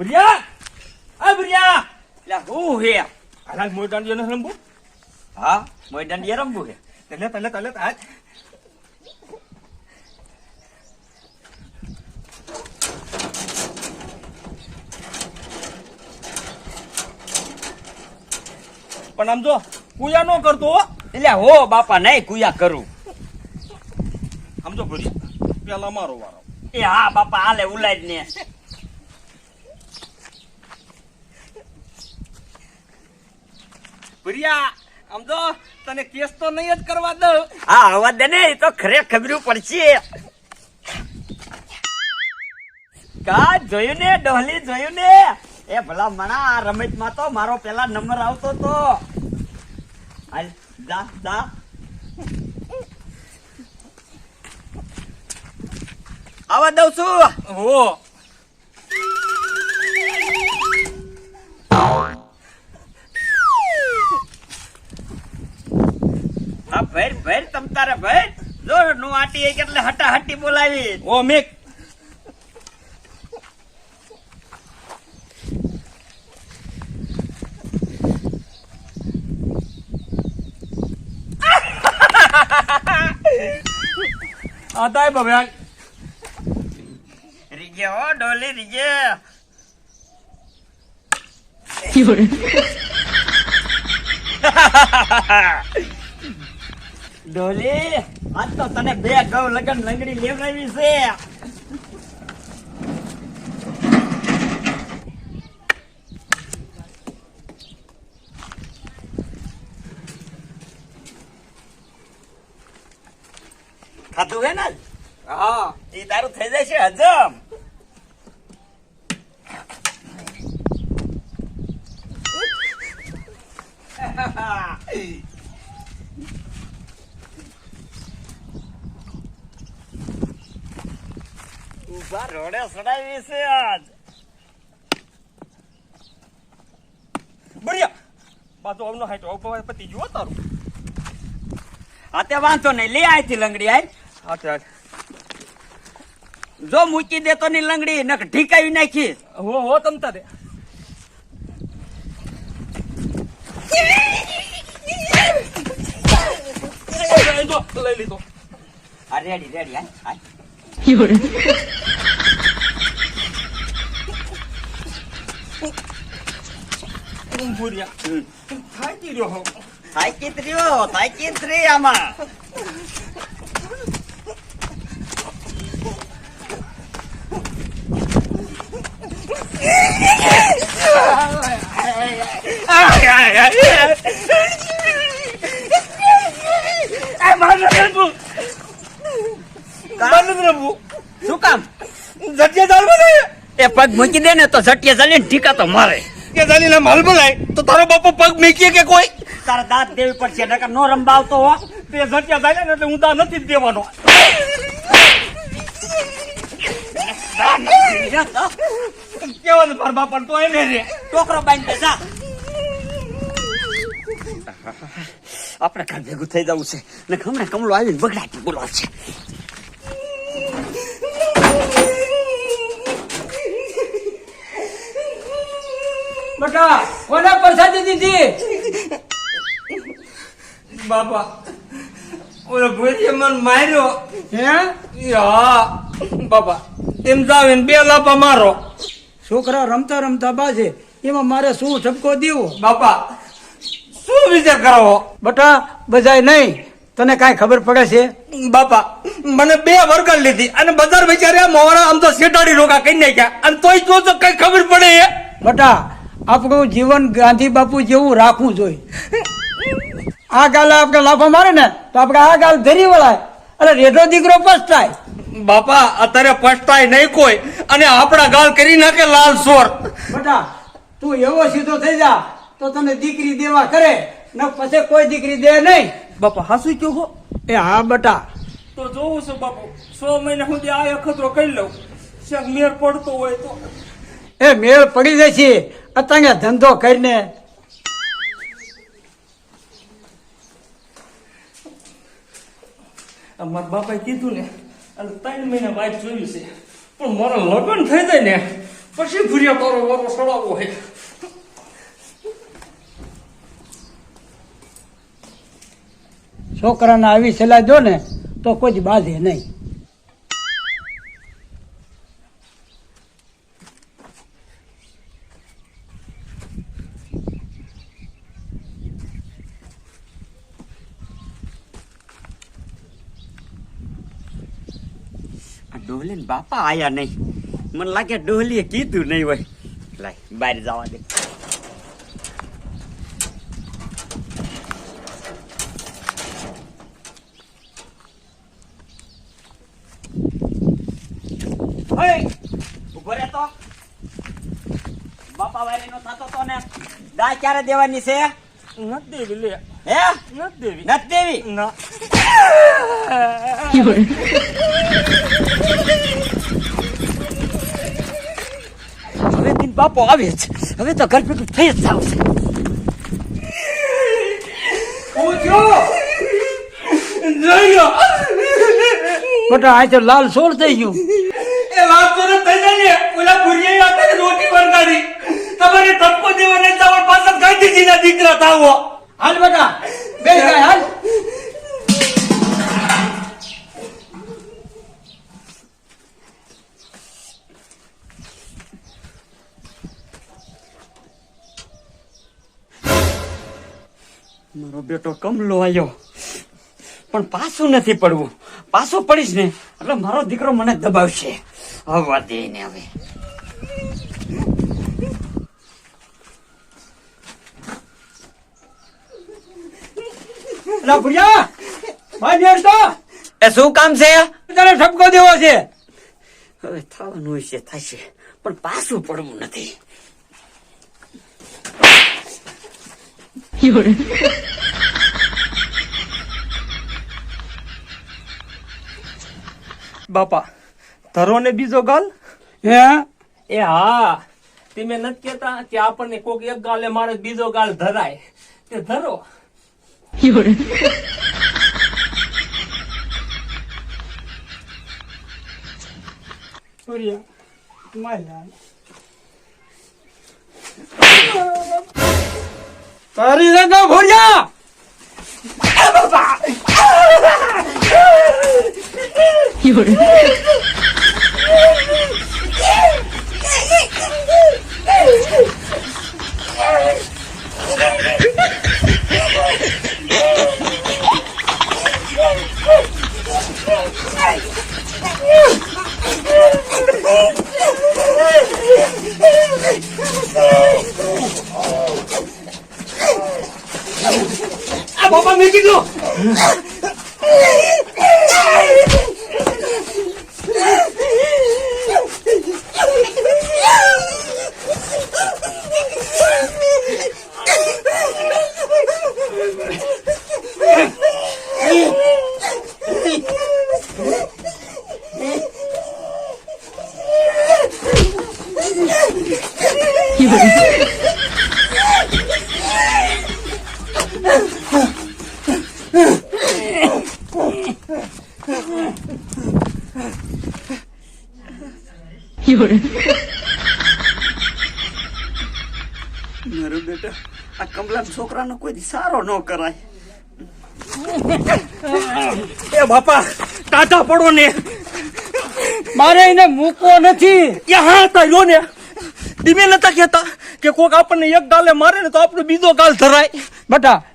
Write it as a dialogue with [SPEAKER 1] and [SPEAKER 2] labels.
[SPEAKER 1] પ્રિયા આ પ્રિયા
[SPEAKER 2] એટલે હું હે
[SPEAKER 1] હાલ મોય દાંડિયો ન રમવું
[SPEAKER 2] હા મોય દાંડિયા રમવું હે
[SPEAKER 1] તલે તલે તલે આજ પણ આમ જો કુયા નો કરતો
[SPEAKER 2] એટલે હો બાપા નહીં કુયા કરું
[SPEAKER 1] સમજો ભરી પેલા મારો વારો
[SPEAKER 2] એ હા બાપા હાલે ઉલાઈ ને
[SPEAKER 1] પ્રિયા આમ તો તને કેસ તો નહીં જ કરવા દઉં.
[SPEAKER 2] હા હવા દે ને એ તો ખરે ખબરું પડશે. કા જોયું ને ડોહલી જોયું ને? એ ભલા મણા આ રમતમાં તો મારો પેલા નંબર આવતો તો. હાલ જા જા. આવા દઉં છું.
[SPEAKER 1] હા.
[SPEAKER 2] તમ તારે ભેર જો નું આટી એક એટલે હટા હટી બોલાવી.
[SPEAKER 1] ઓ મેક. આતાય બબ્યા
[SPEAKER 2] રીજે હો ડોલી રીજે. ડોલી આજ તો તને બે ગૌ લગન લંગડી લેવડાવી છે. ખાધું હે ને? હા. એ તારું થઈ જશે હજમ. ઊભા રોડે સડાવી છે આજ.
[SPEAKER 1] બઢિયા પાછો આવનો હાઈટ આવ પતિ જુઓ તારું.
[SPEAKER 2] હા તે વાંધો નહીં. લે આયથી લંગડી આય
[SPEAKER 1] હા ચાલ
[SPEAKER 2] જો મૂકી દેતો ની લંગડી નક ઢીકાવી નાખી
[SPEAKER 1] હો હો તમતા લઈ લીધો.
[SPEAKER 2] આ રેડી રેડી આય આય
[SPEAKER 1] ભૂરિયા થાકી રહ્યો હું
[SPEAKER 2] થાકી ત્રીઓ થાકી ત્રી આમાં શું કામ?
[SPEAKER 1] જટિયા ચાલ બનાય
[SPEAKER 2] એ પગ મૂકી દે ને તો જટિયા ચાલીને ઠીકા તો મારે.
[SPEAKER 1] કે જાની ના માલ બોલાય તો તારો બાપો પગ મેકીએ કે કોઈ?
[SPEAKER 2] તારા દાંત દેવી પડશે નકર નો રંબા આવતો હો.
[SPEAKER 1] તે જટિયા ચાલે ને એટલે હું દા નથી દેવાનો. કેવાનું તાર બાપા તો એને રે.
[SPEAKER 2] ટોકરો બાંધી જા. આપણે ઘર ભેગું થઈ જવું છે. ને હમણાં કમલો આવીને બગડાટી બોલાવશે.
[SPEAKER 3] બટા કોને પ્રસાદી દીધી?
[SPEAKER 1] બાપા ઓલો ભૂરીએ મને માર્યો.
[SPEAKER 3] હે?
[SPEAKER 1] હા બાપા એમ જાવીને બે લાપા મારો.
[SPEAKER 3] છોકરા રમતા રમતા બાજે એમાં મારે શું ઝબકો દેવો?
[SPEAKER 1] બાપા શું વિચાર કરાવો
[SPEAKER 3] બટા બજાય નહીં. તને કાંઈ ખબર પડે છે?
[SPEAKER 1] બાપા મને બે વર્કર લીધી અને બજાર વિચાર્યા મોરા આમ તો શેટાડી રોકા કઈ નાખ્યા. અને તોય તો કઈ ખબર પડે
[SPEAKER 3] બટા આપણું જીવન ગાંધી બાપુ જેવું રાખવું જોઈએ. આ ગાલે આપણે લાફા મારે ને તો આપણે આ ગાલ ધરી વળાય. અને રેઢો દીકરો પસ્તાય
[SPEAKER 1] બાપા અત્યારે પસ્તાય નહીં કોઈ અને આપણા ગાલ કરી નાખે લાલ સોર
[SPEAKER 3] બટા તું એવો સીધો થઈ જા તો તને દીકરી દેવા કરે ને પછી કોઈ દીકરી દે નહીં.
[SPEAKER 1] બાપા હાસુ કયો હો?
[SPEAKER 3] એ હા બટા.
[SPEAKER 1] તો જોવું છું બાપુ સો મહિના સુધી આ અખતરો કરી લઉં. મેર પડતો હોય તો.
[SPEAKER 3] એ મેળ પડી જાય છે અત્યારે ધંધો કરીને.
[SPEAKER 1] મારા બાપાએ કીધું ને અને ત્રણ મહિના બાદ જોયું છે. પણ મારો લગ્ન થઈ જાય ને પછી ભૂરિયા તારો વારો સડાવવો હે.
[SPEAKER 3] છોકરાને આવી સલાહ દો ને તો કોઈ બાંધે નહીં.
[SPEAKER 2] આ ને બાપા આયા નહીં. મને લાગે ડોહલીએ કીધું નહીં હોય. લાય બહાર જવા દે. ઓય, ઊભો રહે તો. બાપા થતો તો ને. દા ક્યારે દેવાની છે?
[SPEAKER 1] નથી દેવી લે.
[SPEAKER 2] હે?
[SPEAKER 1] નથી દેવી.
[SPEAKER 2] નથી દેવી?
[SPEAKER 1] ના
[SPEAKER 2] હવે દિન બાપો આવે છે હવે તો ઘર ભેગું થઈ જ જાવ
[SPEAKER 3] મોટા આ તો લાલ સોળ થઈ ગયું.
[SPEAKER 1] એ વાત તો થઈ જાય ને. ઓલા ભુરિયા અત્યારે રોટી વરગાડી તમારે ઠપકો દેવાને ચાવલ પાછળ ગાંધીજીના દીકરા થાવો.
[SPEAKER 3] હાલ બેટા બે હાલ.
[SPEAKER 2] મારો બેટો કમલો આવ્યો પણ પાછું નથી પડવું. પાછું પડીશ ને એટલે મારો દીકરો મને દબાવશે. હવા દે ને હવે. એ શું કામ છે?
[SPEAKER 3] તને ઠપકો દેવો છે.
[SPEAKER 2] હવે થવાનું છે થશે. પણ પાછું પડવું નથી.
[SPEAKER 1] બાપા ધરો ને બીજો ગાલ?
[SPEAKER 3] હે?
[SPEAKER 1] એ હા તમે નથી કેતા કે આપણને કોક એક ગાલે મારે બીજો ગાલ ધરાય. તે ધરો.
[SPEAKER 3] સૂર્ય માય તારી રે ના ભુરિયા
[SPEAKER 1] આ 믿기고 이거 મેં કીધું
[SPEAKER 2] મારો બેટા આ કમલા છોકરાનો કોઈ દી સારો ન કરાય
[SPEAKER 1] એ બાપા તાતા પડો ને
[SPEAKER 3] મારે એને મૂકવો નથી.
[SPEAKER 1] એ હા તાર્યો ને ધીમે નતા કહેતા કે કોક આપણને એક ગાલે મારે ને તો આપણો બીજો ગાલ ધરાય
[SPEAKER 3] બેટા